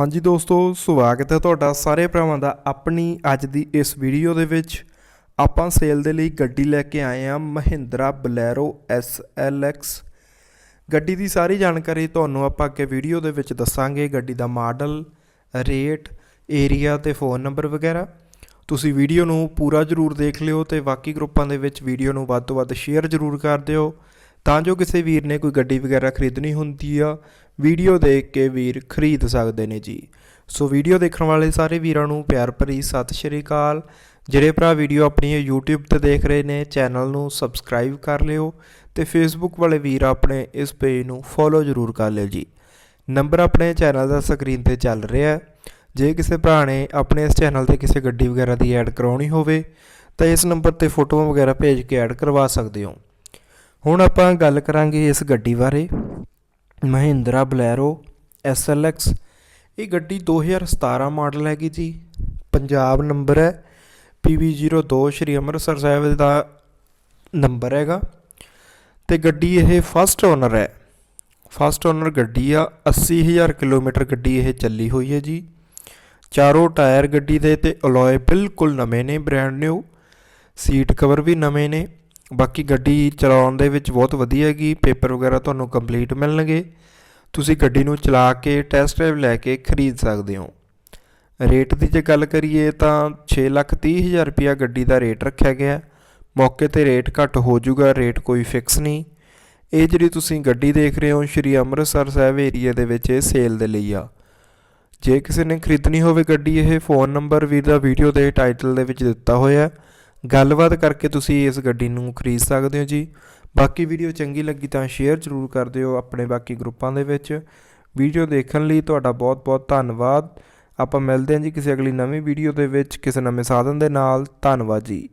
ਹਾਂਜੀ ਦੋਸਤੋ, ਸਵਾਗਤ ਹੈ ਤੁਹਾਡਾ ਸਾਰੇ ਭਰਾਵਾਂ ਦਾ ਆਪਣੀ ਅੱਜ ਦੀ ਇਸ ਵੀਡੀਓ ਦੇ ਵਿੱਚ। ਆਪਾਂ ਸੇਲ ਦੇ ਲਈ ਗੱਡੀ ਲੈ ਕੇ ਆਏ ਹਾਂ ਮਹਿੰਦਰਾ ਬਲੈਰੋ SLX ਗੱਡੀ ਦੀ ਸਾਰੀ ਜਾਣਕਾਰੀ ਤੁਹਾਨੂੰ ਆਪਾਂ ਅੱਗੇ ਵੀਡੀਓ ਦੇ ਵਿੱਚ ਦੱਸਾਂਗੇ। ਗੱਡੀ ਦਾ ਮਾਡਲ, ਰੇਟ, ਏਰੀਆ ਤੇ ਫੋਨ ਨੰਬਰ ਵਗੈਰਾ। ਤੁਸੀਂ ਵੀਡੀਓ ਨੂੰ ਪੂਰਾ ਜ਼ਰੂਰ ਦੇਖ ਲਿਓ ਤੇ ਬਾਕੀ ਗਰੁੱਪਾਂ ਦੇ ਵਿੱਚ ਵੀਡੀਓ ਨੂੰ ਵੱਧ ਤੋਂ ਵੱਧ ਸ਼ੇਅਰ ਜ਼ਰੂਰ ਕਰ ਦਿਓ। ਤਾਂ ਜੋ ਕਿਸੇ ਵੀਰ ਨੇ ਕੋਈ ਗੱਡੀ ਵਗੈਰਾ ਖਰੀਦਣੀ ਹੁੰਦੀ ਆ, ਵੀਡੀਓ ਦੇਖ ਕੇ ਵੀਰ ਖਰੀਦ ਸਕਦੇ ਨੇ ਜੀ। ਸੋ ਵੀਡੀਓ ਦੇਖਣ ਵਾਲੇ ਸਾਰੇ ਵੀਰਾਂ ਨੂੰ ਪਿਆਰ ਭਰੀ ਸਤਿ ਸ਼੍ਰੀ ਅਕਾਲ। ਜਿਹੜੇ ਭਰਾ ਵੀਡੀਓ ਆਪਣੀ ਇਹ YouTube ਤੇ ਦੇਖ ਰਹੇ ਨੇ, ਚੈਨਲ ਨੂੰ ਸਬਸਕ੍ਰਾਈਬ ਕਰ ਲਿਓ ਤੇ Facebook ਵਾਲੇ ਵੀਰ ਆਪਣੇ ਇਸ ਪੇਜ ਨੂੰ ਫੋਲੋ ਜ਼ਰੂਰ ਕਰ ਲਿਓ ਜੀ। ਨੰਬਰ ਆਪਣੇ ਚੈਨਲ ਦਾ ਸਕਰੀਨ ਤੇ ਚੱਲ ਰਿਹਾ। ਹੈ ਜੇ ਕਿਸੇ ਭਰਾ ਨੇ ਆਪਣੇ ਇਸ ਚੈਨਲ ਤੇ ਕਿਸੇ ਗੱਡੀ ਵਗੈਰਾ ਦੀ ਐਡ ਕਰਾਉਣੀ ਹੋਵੇ, ਤਾਂ ਇਸ ਨੰਬਰ ਤੇ ਫੋਟੋਆਂ ਵਗੈਰਾ ਭੇਜ ਕੇ ਐਡ ਕਰਵਾ ਸਕਦੇ ਹੋ। ਹੁਣ ਆਪਾਂ ਗੱਲ ਕਰਾਂਗੇ ਇਸ ਗੱਡੀ ਬਾਰੇ। Mahindra Bolero X. ਇਹ ਗੱਡੀ 2017 ਮਾਡਲ ਹੈਗੀ ਜੀ। ਪੰਜਾਬ ਨੰਬਰ ਹੈ। PB02 ਸ਼੍ਰੀ ਅੰਮ੍ਰਿਤਸਰ ਸਾਹਿਬ ਦਾ ਨੰਬਰ ਹੈਗਾ। ਤੇ ਗੱਡੀ ਇਹ ਫਸਟ ਓਨਰ ਹੈ। ਫਸਟ ਓਨਰ ਗੱਡੀ ਆ। 80000 ਕਿਲੋਮੀਟਰ ਗੱਡੀ ਇਹ ਚੱਲੀ ਹੋਈ ਹੈ ਜੀ। ਚਾਰੋਂ ਟਾਇਰ ਗੱਡੀ ਦੇ ਤੇ ਅਲੋਏ ਬਿਲਕੁਲ ਨਵੇਂ ਨੇ ਬ੍ਰੈਂਡ ਨਿਊ ਸੀਟ ਕਵਰ ਵੀ ਨਵੇਂ ਨੇ। ਬਾਕੀ ਗੱਡੀ ਚਲਾਉਣ ਦੇ ਵਿੱਚ ਬਹੁਤ ਵਧੀਆ ਹੈਗੀ, ਪੇਪਰ ਵਗੈਰਾ ਤੁਹਾਨੂੰ ਕੰਪਲੀਟ ਮਿਲਣਗੇ। ਤੁਸੀਂ ਗੱਡੀ ਨੂੰ ਚਲਾ ਕੇ ਟੈਸਟ ਡਰਾਈਵ ਲੈ ਕੇ ਖਰੀਦ ਸਕਦੇ ਹੋ। ਰੇਟ ਦੀ ਜੇ ਗੱਲ ਕਰੀਏ ਤਾਂ 630000 ਰੁਪਿਆ ਗੱਡੀ ਦਾ ਰੇਟ ਰੱਖਿਆ ਗਿਆ। ਮੌਕੇ ਤੇ ਰੇਟ ਘੱਟ ਹੋ ਜਾਊਗਾ ਰੇਟ ਕੋਈ ਫਿਕਸ ਨਹੀਂ। ਇਹ ਜਿਹੜੀ ਤੁਸੀਂ ਗੱਡੀ ਦੇਖ ਰਹੇ ਹੋ, ਸ਼੍ਰੀ ਅੰਮ੍ਰਿਤਸਰ ਸਾਹਿਬ ਏਰੀਆ ਦੇ ਵਿੱਚ ਇਹ ਸੇਲ ਦੇ ਲਈ ਆ। ਜੇ ਕਿਸੇ ਨੇ ਖਰੀਦਣੀ ਹੋਵੇ ਗੱਡੀ, ਇਹ ਫੋਨ ਨੰਬਰ ਵੀਰ ਦਾ ਵੀਡੀਓ ਦੇ ਟਾਈਟਲ ਦੇ ਵਿੱਚ ਦਿੱਤਾ ਹੋਇਆ। ਹੈ ਗੱਲਬਾਤ ਕਰਕੇ ਤੁਸੀਂ ਇਸ ਗੱਡੀ ਨੂੰ ਖਰੀਦ ਸਕਦੇ ਹੋ ਜੀ। ਬਾਕੀ ਵੀਡੀਓ ਚੰਗੀ ਲੱਗੀ ਤਾਂ ਸ਼ੇਅਰ ਜ਼ਰੂਰ ਕਰ ਦਿਓ ਆਪਣੇ ਬਾਕੀ ਗਰੁੱਪਾਂ ਦੇ ਵਿੱਚ। ਵੀਡੀਓ ਦੇਖਣ ਲਈ ਤੁਹਾਡਾ ਬਹੁਤ-ਬਹੁਤ ਧੰਨਵਾਦ। ਆਪਾਂ ਮਿਲਦੇ ਹਾਂ ਜੀ ਕਿਸੇ ਅਗਲੀ ਨਵੀਂ ਵੀਡੀਓ ਦੇ ਵਿੱਚ ਕਿਸੇ ਨਵੇਂ ਸਾਧਨ ਦੇ ਨਾਲ। ਧੰਨਵਾਦ ਜੀ।